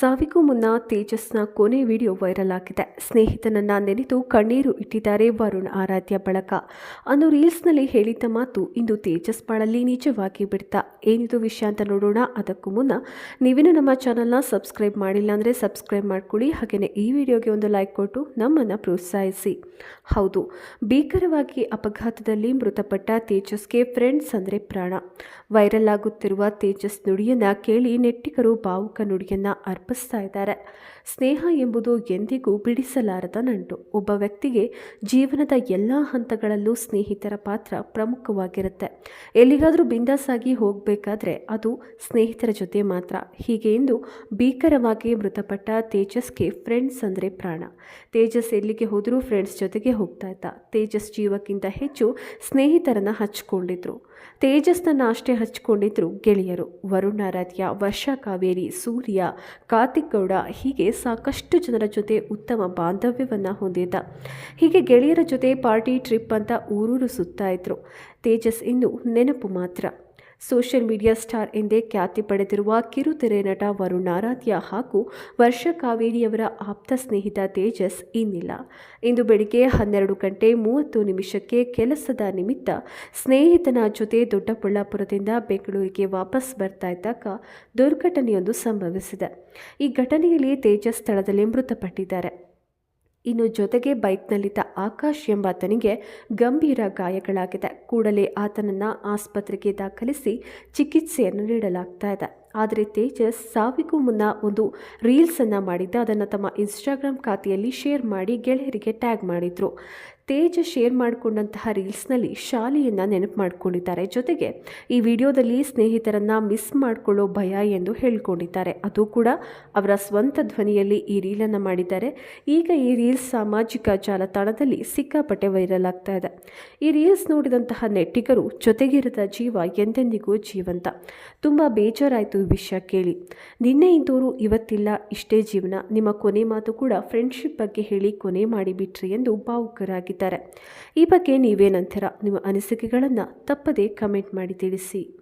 ಸಾವಿಗೂ ಮುನ್ನ ತೇಜಸ್ನ ಕೊನೆ video viral ಆಗಿದೆ. ಸ್ನೇಹಿತನನ್ನ ನೆನೆದು ಕಣ್ಣೀರು ಇಟ್ಟಿದ್ದಾರೆ ವರುಣ್ ಆರಾಧ್ಯ ಬಳಕ. ಅನ್ನು ರೀಲ್ಸ್ನಲ್ಲಿ ಹೇಳಿದ್ದ ಮಾತು ಇಂದು ತೇಜಸ್ ಬಾಳಲ್ಲಿ ನಿಜವಾಗಿ ಬಿಡ್ತಾ. ಏನಿದು ವಿಷಯ ಅಂತ ನೋಡೋಣ. ಅದಕ್ಕೂ ಮುನ್ನ ನೀವೇನು ನಮ್ಮ ಚಾನಲ್ನ ಸಬ್ಸ್ಕ್ರೈಬ್ ಮಾಡಿಲ್ಲ ಅಂದರೆ ಸಬ್ಸ್ಕ್ರೈಬ್ ಮಾಡ್ಕೊಳ್ಳಿ. ಹಾಗೆಯೇ ಈ ವಿಡಿಯೋಗೆ ಒಂದು ಲೈಕ್ ಕೊಟ್ಟು ನಮ್ಮನ್ನು ಪ್ರೋತ್ಸಾಹಿಸಿ. ಹೌದು, ಭೀಕರವಾಗಿ ಅಪಘಾತದಲ್ಲಿ ಮೃತಪಟ್ಟ ತೇಜಸ್ಗೆ ಫ್ರೆಂಡ್ಸ್ ಅಂದರೆ ಪ್ರಾಣ. ವೈರಲ್ ಆಗುತ್ತಿರುವ ತೇಜಸ್ ನುಡಿಯನ್ನ ಕೇಳಿ ನೆಟ್ಟಿಗರು ಭಾವುಕ ನುಡಿಯನ್ನ ಅರ್ಪಿಸ್ತಾ ಇದ್ದಾರೆ. ಸ್ನೇಹ ಎಂಬುದು ಎಂದಿಗೂ ಬಿಡಿಸಲಾರದ ನಂಟು. ಒಬ್ಬ ವ್ಯಕ್ತಿಗೆ ಜೀವನದ ಎಲ್ಲ ಹಂತಗಳಲ್ಲೂ ಸ್ನೇಹಿತರ ಪಾತ್ರ ಪ್ರಮುಖವಾಗಿರುತ್ತೆ. ಎಲ್ಲಿಗಾದರೂ ಬಿಂದಾಸಾಗಿ ಹೋಗಬೇಕಾದ್ರೆ ಅದು ಸ್ನೇಹಿತರ ಜೊತೆ ಮಾತ್ರ. ಹೀಗೆ ಎಂದು ಭೀಕರವಾಗಿ ಮೃತಪಟ್ಟ ತೇಜಸ್ಗೆ ಫ್ರೆಂಡ್ಸ್ ಅಂದರೆ ಪ್ರಾಣ. ತೇಜಸ್ ಎಲ್ಲಿಗೆ ಹೋದರೂ ಫ್ರೆಂಡ್ಸ್ ಜೊತೆಗೆ ಹೋಗ್ತಾ ಇದ್ದ. ತೇಜಸ್ ಜೀವಕ್ಕಿಂತ ಹೆಚ್ಚು ಸ್ನೇಹಿತರನ್ನ ಹಚ್ಕೊಂಡಿದ್ರು. ತೇಜಸ್ನನ್ನು ಅಷ್ಟೇ ಹಚ್ಕೊಂಡಿದ್ರು ಗೆಳೆಯರು. ವರುಣಾರಾಧ್ಯ ವರ್ಷಾ ವರ್ಷ ಕಾವೇರಿ, ಸೂರ್ಯ ಕಾರ್ತಿಕ್ ಹೀಗೆ ಸಾಕಷ್ಟು ಜನರ ಜೊತೆ ಉತ್ತಮ ಬಾಂಧವ್ಯವನ್ನು ಹೊಂದಿದ್ದ. ಹೀಗೆ ಗೆಳೆಯರ ಜೊತೆ ಪಾರ್ಟಿ ಟ್ರಿಪ್ ಅಂತ ಊರೂರು ಸುತ್ತಾ ಇದ್ರು ತೇಜಸ್ ಇನ್ನು ನೆನಪು ಮಾತ್ರ. ಸೋಷಿಯಲ್ ಮೀಡಿಯಾ ಸ್ಟಾರ್ ಎಂದೇ ಖ್ಯಾತಿ ಪಡೆದಿರುವ ಕಿರುತೆರೆ ನಟ ವರುಣ್ ಆರಾಧ್ಯ ಹಾಗೂ ವರ್ಷ ಕಾವೇರಿಯವರ ಆಪ್ತ ಸ್ನೇಹಿತ ತೇಜಸ್ ಇನ್ನಿಲ್ಲ. ಇಂದು ಬೆಳಿಗ್ಗೆ ಹನ್ನೆರಡು ಗಂಟೆ ಮೂವತ್ತು ನಿಮಿಷಕ್ಕೆ ಕೆಲಸದ ನಿಮಿತ್ತ ಸ್ನೇಹಿತನ ಜೊತೆ ದೊಡ್ಡಬಳ್ಳಾಪುರದಿಂದ ಬೆಂಗಳೂರಿಗೆ ವಾಪಸ್ ಬರ್ತಾ ಇದ್ದಾಗ ದುರ್ಘಟನೆಯೊಂದು ಸಂಭವಿಸಿದೆ. ಈ ಘಟನೆಯಲ್ಲಿ ತೇಜಸ್ ಸ್ಥಳದಲ್ಲಿ ಮೃತಪಟ್ಟಿದ್ದಾರೆ. ಇನ್ನು ಜೊತೆಗೆ ಬೈಕ್ನಲ್ಲಿದ್ದ ಆಕಾಶ್ ಎಂಬಾತನಿಗೆ ಗಂಭೀರ ಗಾಯಗಳಾಗಿದೆ. ಕೂಡಲೇ ಆತನನ್ನು ಆಸ್ಪತ್ರೆಗೆ ದಾಖಲಿಸಿ ಚಿಕಿತ್ಸೆಯನ್ನು ನೀಡಲಾಗ್ತಾ ಇದೆ. ಆದರೆ ತೇಜಸ್ ಸಾವಿಗೂ ಮುನ್ನ ಒಂದು ರೀಲ್ಸನ್ನು ಮಾಡಿದ್ದ. ಅದನ್ನು ತಮ್ಮ ಇನ್ಸ್ಟಾಗ್ರಾಮ್ ಖಾತೆಯಲ್ಲಿ ಶೇರ್ ಮಾಡಿ ಗೆಳೆಯರಿಗೆ ಟ್ಯಾಗ್ ಮಾಡಿದರು. ತೇಜ ಶೇರ್ ಮಾಡಿಕೊಂಡಂತಹ ರೀಲ್ಸ್ನಲ್ಲಿ ಶಾಲೆಯನ್ನು ನೆನಪು ಮಾಡಿಕೊಂಡಿದ್ದಾರೆ. ಜೊತೆಗೆ ಈ ವಿಡಿಯೋದಲ್ಲಿ ಸ್ನೇಹಿತರನ್ನು ಮಿಸ್ ಮಾಡಿಕೊಳ್ಳೋ ಭಯ ಎಂದು ಹೇಳಿಕೊಂಡಿದ್ದಾರೆ. ಅದು ಕೂಡ ಅವರ ಸ್ವಂತ ಧ್ವನಿಯಲ್ಲಿ ಈ ರೀಲನ್ನು ಮಾಡಿದ್ದಾರೆ. ಈಗ ಈ ರೀಲ್ಸ್ ಸಾಮಾಜಿಕ ಜಾಲತಾಣದಲ್ಲಿ ಸಿಕ್ಕಾಪಟ್ಟೆ ವೈರಲ್ ಆಗ್ತಾ ಇದೆ. ಈ ರೀಲ್ಸ್ ನೋಡಿದಂತಹ ನೆಟ್ಟಿಗರು ಜೊತೆಗಿರದ ಜೀವ ಎಂದೆಂದಿಗೂ ಜೀವಂತ. ತುಂಬ ಬೇಜಾರಾಯಿತು ವಿಷಯ ಕೇಳಿ. ನಿನ್ನೆ ಇದ್ದೋರು ಇವತ್ತಿಲ್ಲ, ಇಷ್ಟೇ ಜೀವನ. ನಿಮ್ಮ ಕೊನೆ ಮಾತು ಕೂಡ ಫ್ರೆಂಡ್ಶಿಪ್ ಬಗ್ಗೆ ಹೇಳಿ ಕೊನೆ ಮಾಡಿಬಿಟ್ರಿ ಎಂದು ಭಾವುಕರಾಗಿದ್ದಾರೆ. ಈ ಬಗ್ಗೆ ನೀವೇನಂತೀರ ನಿಮ್ಮ ಅನಿಸಿಕೆಗಳನ್ನು ತಪ್ಪದೇ ಕಮೆಂಟ್ ಮಾಡಿ ತಿಳಿಸಿ.